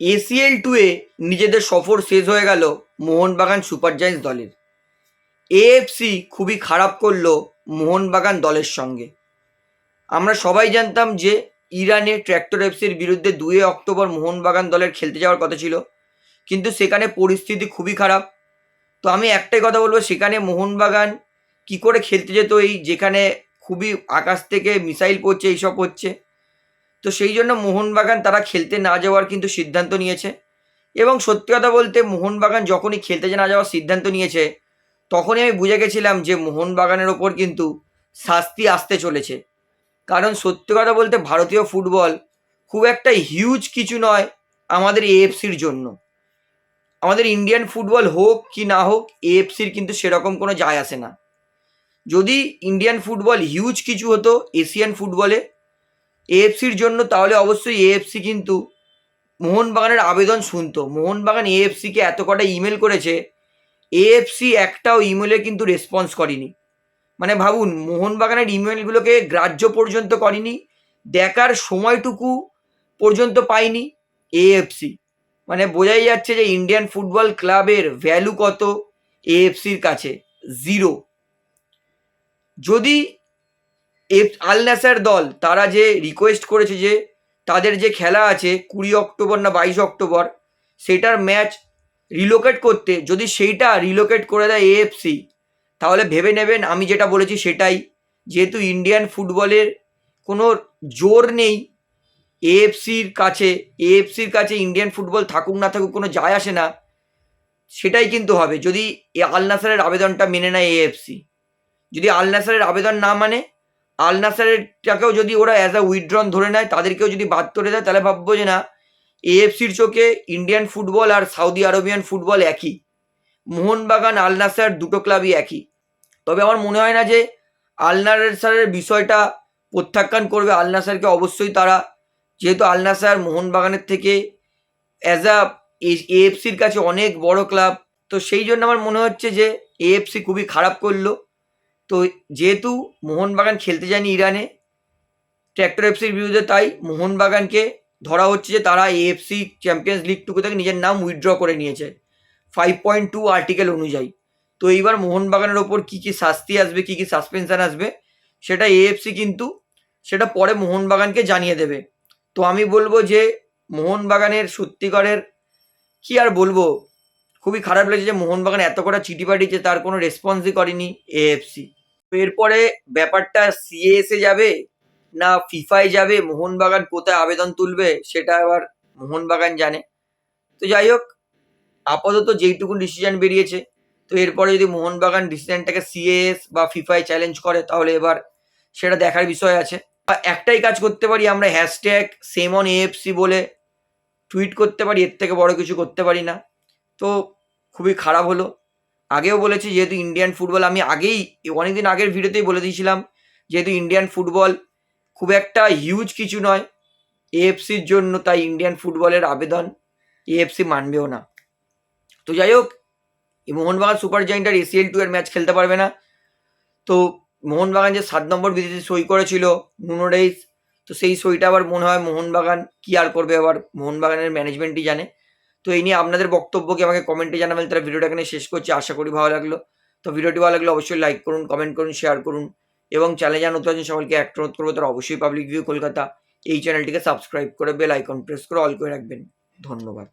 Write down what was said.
ACL টুয়ে নিজেদের সফর শেষ হয়ে গেল মোহনবাগান সুপার জায়েন্টস দলের। এএফসি খুবই খারাপ করল মোহনবাগান দলের সঙ্গে। আমরা সবাই জানতাম যে ইরানে ট্র্যাক্টর এফসির বিরুদ্ধে দুই অক্টোবর মোহনবাগান দলের খেলতে যাওয়ার কথা ছিল, কিন্তু সেখানে পরিস্থিতি খুবই খারাপ। তো আমি একটাই কথা বলব, সেখানে মোহনবাগান কি করে খেলতে যেত এই, যেখানে খুবই আকাশ থেকে মিসাইল পড়ছে, এইসব হচ্ছে তো সেই জন্য মোহনবাগান তারা খেলতে না যাওয়ার কিন্তু সিদ্ধান্ত নিয়েছে। এবং সত্যি কথা বলতে মোহনবাগান যখনই খেলতে না যাওয়ার সিদ্ধান্ত নিয়েছে, তখনই আমি বুঝে গেছিলাম যে মোহনবাগানের ওপর কিন্তু শাস্তি আসতে চলেছে। কারণ সত্যি কথা বলতে ভারতীয় ফুটবল খুব একটা হিউজ কিছু নয় আমাদের এএফসির জন্য। আমাদের ইন্ডিয়ান ফুটবল হোক কি না হোক এএফসির কিন্তু সেরকম কোনো যায় আসে না। যদি ইন্ডিয়ান ফুটবল হিউজ কিছু হতো এশিয়ান ফুটবলে এএফসির জন্য তাহলে অবশ্যই এএফসি কিন্তু মোহনবাগানের আবেদন শুনতো। মোহনবাগান এএফসিকে এত কটা ইমেল করেছে এএফসি একটাও ইমেলে কিন্তু রেসপন্স করেনি। মানে ভাবুন, মোহনবাগানের ইমেলগুলোকে গ্রাহ্য পর্যন্ত করেনি, দেখার সময়টুকু পর্যন্ত পায়নি এএফসি মানে বোঝাই যাচ্ছে যে ইন্ডিয়ান ফুটবল ক্লাবের ভ্যালু কত এএফসির কাছে? জিরো যদি এফ আল নাসার দল, তারা যে রিকোয়েস্ট করেছে যে তাদের যে খেলা আছে কুড়ি অক্টোবর না বাইশ অক্টোবর, সেটার ম্যাচ রিলোকেট করতে, যদি সেইটা রিলোকেট করে দেয় এএফসি তাহলে ভেবে নেবেন আমি যেটা বলেছি সেটাই। যেহেতু ইন্ডিয়ান ফুটবলের কোনো জোর নেই এএফসির কাছে এএফসির কাছে ইন্ডিয়ান ফুটবল থাকুক না থাকুক কোনো যায় আসে না, সেটাই কিন্তু হবে। যদি আল নাসারের আবেদনটা মেনে নেয় এএফসি যদি আল নাসারের আবেদন না মানে আল নাসারেরটাকেও যদি ওরা অ্যাজ আ উইথড্রন ধরে নেয়, তাদেরকেও যদি বাদ করে দেয়, তাহলে ভাববো যে না এএফসির চোখে ইন্ডিয়ান ফুটবল আর সাউদি আরবিয়ান ফুটবল একই। মোহনবাগান আল নাসার দুটো ক্লাবই একই। তবে আমার মনে হয় না যে আল নাসারের বিষয়টা প্রত্যাখ্যান করবে। আল নাসারকে অবশ্যই তারা, যেহেতু আল নাসার মোহনবাগানের থেকে অ্যাজ আ এএফসির কাছে অনেক বড় ক্লাব তো সেই জন্য আমার মনে হচ্ছে যে এএফসি খুবই খারাপ করল। তো যেহেতু মোহনবাগান খেলতে যায়নি ইরানে ট্র্যাক্টর এফসির বিরুদ্ধে তাই মোহনবাগানকে ধরা হচ্ছে যে তারা এএফসি চ্যাম্পিয়ন্স লিগ টুকু থেকে নিজের নাম উইথড্র করে নিয়েছে ফাইভ পয়েন্ট টু আর্টিকেল অনুযায়ী। তো এইবার মোহনবাগানের ওপর কী কী শাস্তি আসবে, কী কী সাসপেনশন আসবে, সেটা এএফসি কিন্তু সেটা পরে মোহনবাগানকে জানিয়ে দেবে। তো আমি বলব যে মোহনবাগানের সত্যিকারের কি আর বলব, খুবই খারাপ লেগেছে যে মোহনবাগান এত কটা চিঠি পাঠিয়েছে, তার কোনো রেসপন্সই করেনি এএফসি এরপরে ব্যাপারটা সিএসে যাবে না ফিফায় যাবে? মোহনবাগান কোথায় আবেদন তুলবে? সেটা আবার মোহনবাগান জানে। তো যাই হোক, আপাতত যেইটুকু ডিসিশন বেরিয়েছে, তো এরপরে যদি মোহনবাগান ডিসিশনটাকে সিএস বা ফিফায় চ্যালেঞ্জ করে, তাহলে এবার সেটা দেখার বিষয় আছে। একটাই কাজ করতে পারি, আমরা হ্যাশট্যাগ সেম অন এএফসি বলে টুইট করতে পারি, এর থেকে বড় কিছু করতে পারি না। তো খুবই খারাপ হলো। আগেও বলেছি, যেহেতু ইন্ডিয়ান ফুটবল আমি আগেই, অনেকদিন আগের ভিডিওতেই বলে দিয়েছিলাম, যেহেতু ইন্ডিয়ান ফুটবল খুব একটা হিউজ কিছু নয় এএফসির জন্য তাই ইন্ডিয়ান ফুটবলের আবেদন এএফসি মানবেও না। তো যাই হোক, এই মোহনবাগান সুপার জায়েন্টার এসিএল টু এর ম্যাচ খেলতে পারবে না। তো মোহনবাগান যে সাত নম্বর বিধিতে সই করেছিল নুনোডেইস তো সেই সইটা আবার মনে হয় মোহনবাগান কি আর করবে আবার, মোহনবাগানের ম্যানেজমেন্টই জানে। তো এই নিয়ে আপনাদের বক্তব্যকে আমাকে কমেন্টে জানাবেন তারা ভিডিওটা এখানে শেষ করছি, আশা করি ভালো লাগল। তো ভিডিওটি ভালো লাগলে অবশ্যই লাইক করুন কমেন্ট করুন শেয়ার করুন। এবং চ্যানেল জানা নতুন আছেন সকলকে একটা অনুরোধ করব, তারা অবশ্যই পাবলিক ভিউ কলকাতা এই চ্যানেলটিকে সাবস্ক্রাইব করে বেল আইকন প্রেস করে অল করে রাখবেন। ধন্যবাদ।